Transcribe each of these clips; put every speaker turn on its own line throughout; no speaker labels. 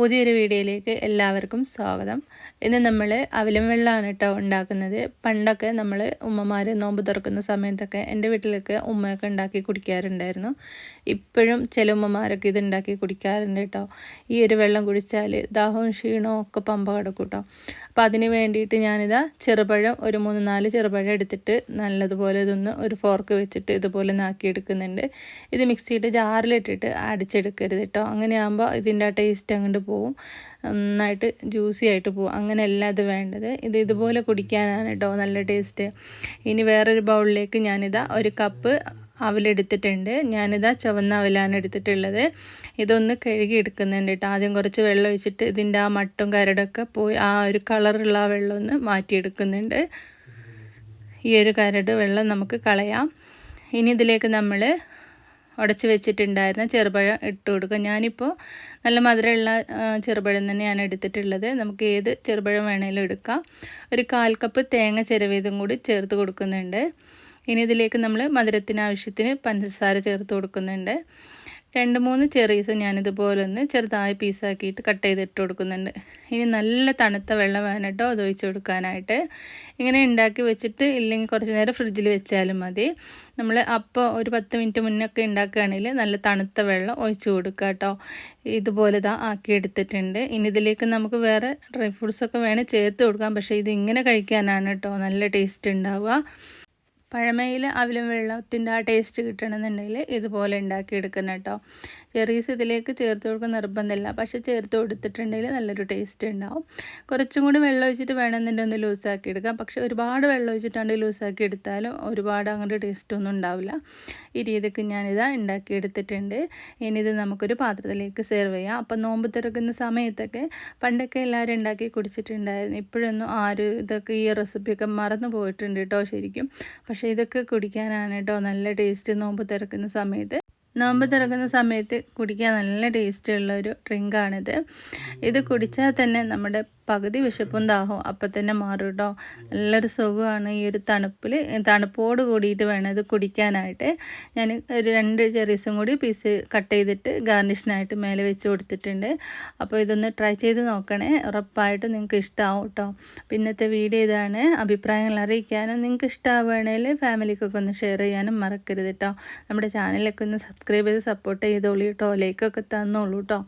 പുതിയൊരു വീഡിയോയിലേക്ക് എല്ലാവർക്കും സ്വാഗതം ഇന്ന് നമ്മൾ അവലും വെള്ളമാണ് കേട്ടോ ഉണ്ടാക്കുന്നത് പണ്ടൊക്കെ നമ്മൾ ഉമ്മമാർ നോമ്പ് തുറക്കുന്ന സമയത്തൊക്കെ എൻ്റെ വീട്ടിലൊക്കെ ഉമ്മയൊക്കെ ഉണ്ടാക്കി കുടിക്കാറുണ്ടായിരുന്നു ഇപ്പോഴും ചില ഉമ്മമാരൊക്കെ ഇത് ഉണ്ടാക്കി കുടിക്കാറുണ്ട് കേട്ടോ ഈ ഒരു വെള്ളം കുടിച്ചാൽ ദാഹവും ക്ഷീണവും ഒക്കെ പമ്പ കിടക്കും കേട്ടോ അപ്പോൾ അതിന് വേണ്ടിയിട്ട് ഞാനിതാ ചെറുപഴം ഒരു മൂന്ന് നാല് ചെറുപഴം എടുത്തിട്ട് നല്ലതുപോലെ ഇതൊന്ന് ഒരു ഫോർക്ക് വെച്ചിട്ട് ഇതുപോലെ നാക്കിയെടുക്കുന്നുണ്ട് ഇത് മിക്സിയുടെ ജാറിലിട്ടിട്ട് അടിച്ചെടുക്കരുത് കേട്ടോ അങ്ങനെയാകുമ്പോൾ ഇതിൻ്റെ ആ ടേസ്റ്റ് അങ്ങോട്ട് പോവും നന്നായിട്ട് ജ്യൂസി ആയിട്ട് പോകും അങ്ങനെയല്ല അത് വേണ്ടത് ഇത് ഇതുപോലെ കുടിക്കാനാണ് കേട്ടോ നല്ല ടേസ്റ്റ് ഇനി വേറൊരു ബൗളിലേക്ക് ഞാനിതാ ഒരു കപ്പ് അവലെടുത്തിട്ടുണ്ട് ഞാനിതാ ചുവന്ന അവലാണ് എടുത്തിട്ടുള്ളത് ഇതൊന്ന് കഴുകി എടുക്കുന്നുണ്ട് കേട്ടോ ആദ്യം കുറച്ച് വെള്ളം ഒഴിച്ചിട്ട് ഇതിൻ്റെ ആ മട്ടും കരടൊക്കെ പോയി ആ ഒരു കളറുള്ള ആ വെള്ളം ഒന്ന് മാറ്റിയെടുക്കുന്നുണ്ട് ഈ ഒരു കരട് വെള്ളം നമുക്ക് കളയാം ഇനി ഇതിലേക്ക് നമ്മൾ ഉടച്ച് വെച്ചിട്ടുണ്ടായിരുന്ന ചെറുപഴം ഇട്ട് കൊടുക്കുക ഞാനിപ്പോൾ നല്ല മധുരമുള്ള ചെറുപഴം തന്നെയാണ് എടുത്തിട്ടുള്ളത് നമുക്ക് ഏത് ചെറുപഴം വേണേലും എടുക്കാം ഒരു കാൽ കപ്പ് തേങ്ങ ചിരവിയതും കൂടി ചേർത്ത് കൊടുക്കുന്നുണ്ട് ഇനി ഇതിലേക്ക് നമ്മൾ മധുരത്തിന് ആവശ്യത്തിന് പഞ്ചസാര ചേർത്ത് കൊടുക്കുന്നുണ്ട് രണ്ട് മൂന്ന് ചെറീസ് ഞാനിതുപോലെ ഒന്ന് ചെറുതായി പീസാക്കിയിട്ട് കട്ട് ചെയ്തിട്ട് കൊടുക്കുന്നുണ്ട് ഇനി നല്ല തണുത്ത വെള്ളം വേണം കേട്ടോ അത് ഒഴിച്ച് കൊടുക്കാനായിട്ട് ഇങ്ങനെ ഉണ്ടാക്കി വെച്ചിട്ട് ഇല്ലെങ്കിൽ കുറച്ച് നേരം ഫ്രിഡ്ജിൽ വെച്ചാലും മതി നമ്മൾ അപ്പോൾ ഒരു പത്ത് മിനിറ്റ് മുന്നൊക്കെ ഉണ്ടാക്കുകയാണെങ്കിൽ നല്ല തണുത്ത വെള്ളം ഒഴിച്ച് കൊടുക്കുക കേട്ടോ ഇതുപോലെ ഇതാ ആക്കിയെടുത്തിട്ടുണ്ട് ഇനി ഇതിലേക്ക് നമുക്ക് വേറെ ഡ്രൈ ഫ്രൂട്ട്സൊക്കെ വേണേൽ ചേർത്ത് കൊടുക്കാം പക്ഷേ ഇത് ഇങ്ങനെ കഴിക്കാനാണ് കേട്ടോ നല്ല ടേസ്റ്റ് ഉണ്ടാവുക പഴമയിൽ അവിലും വെള്ളത്തിൻ്റെ ആ ടേസ്റ്റ് കിട്ടണമെന്നുണ്ടെങ്കിൽ ഇതുപോലെ എടുക്കണം കേട്ടോ ചെറീസ് ഇതിലേക്ക് ചേർത്ത് കൊടുക്കുന്ന നിർബന്ധമില്ല പക്ഷെ ചേർത്ത് കൊടുത്തിട്ടുണ്ടെങ്കിൽ നല്ലൊരു ടേസ്റ്റ് ഉണ്ടാവും കുറച്ചും കൂടി വെള്ളം ഒഴിച്ചിട്ട് വേണമെന്നുണ്ടെങ്കിൽ ഒന്ന് ലൂസാക്കി എടുക്കാം പക്ഷെ ഒരുപാട് വെള്ളം ഒഴിച്ചിട്ടാണ്ട് ലൂസാക്കി എടുത്താലും ഒരുപാട് അങ്ങനെ ടേസ്റ്റ് ഒന്നും ഉണ്ടാവില്ല ഈ രീതിക്ക് ഞാനിതാ ഉണ്ടാക്കി എടുത്തിട്ടുണ്ട് ഇനിയിത് നമുക്കൊരു പാത്രത്തിലേക്ക് സെർവ് ചെയ്യാം അപ്പം നോമ്പ് തുറക്കുന്ന സമയത്തൊക്കെ പണ്ടൊക്കെ എല്ലാവരും ഉണ്ടാക്കി കുടിച്ചിട്ടുണ്ടായിരുന്നു ഇപ്പോഴൊന്നും ആരും ഇതൊക്കെ ഈ റെസിപ്പിയൊക്കെ മറന്നു പോയിട്ടുണ്ട് കേട്ടോ ശരിക്കും പക്ഷേ പക്ഷെ ഇതൊക്കെ കുടിക്കാനാണ് കേട്ടോ നല്ല ടേസ്റ്റ് നോമ്പ് തുറക്കുന്ന സമയത്ത് നോമ്പ് തുറക്കുന്ന സമയത്ത് കുടിക്കാൻ നല്ല ടേസ്റ്റുള്ള ഒരു ഡ്രിങ്കാണിത് ഇത് കുടിച്ചാൽ തന്നെ നമ്മുടെ പകുതി വിശപ്പും ദാഹവും അപ്പം തന്നെ മാറും കേട്ടോ നല്ലൊരു സുഖമാണ് ഈ ഒരു തണുപ്പിൽ തണുപ്പോട് കൂടിയിട്ട് വേണം ഇത് കുടിക്കാനായിട്ട് ഞാൻ ഒരു രണ്ട് ചെറീസും കൂടി പീസ് കട്ട് ചെയ്തിട്ട് ഗാർണിഷിനായിട്ട് മേലെ വെച്ച് കൊടുത്തിട്ടുണ്ട് അപ്പോൾ ഇതൊന്ന് ട്രൈ ചെയ്ത് നോക്കണേ ഉറപ്പായിട്ടും നിങ്ങൾക്ക് ഇഷ്ടമാവും കേട്ടോ പിന്നത്തെ വീഡിയോ ഇതാണ് അഭിപ്രായങ്ങൾ അറിയിക്കാനും നിങ്ങൾക്ക് ഇഷ്ടമാവുകയാണെങ്കിൽ ഫാമിലിക്കൊക്കെ ഒന്ന് ഷെയർ ചെയ്യാനും മറക്കരുത് കേട്ടോ നമ്മുടെ ചാനലൊക്കെ ഒന്ന് സബ്സ്ക്രൈബ് ചെയ്ത് സപ്പോർട്ട് ചെയ്തോളൂ കേട്ടോ ലൈക്കൊക്കെ തന്നോളൂ കേട്ടോ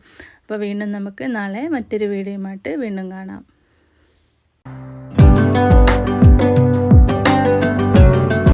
അപ്പോൾ വീണ്ടും നമുക്ക് നാളെ മറ്റൊരു വീഡിയോയുമായിട്ട് വീണ്ടും കാണാം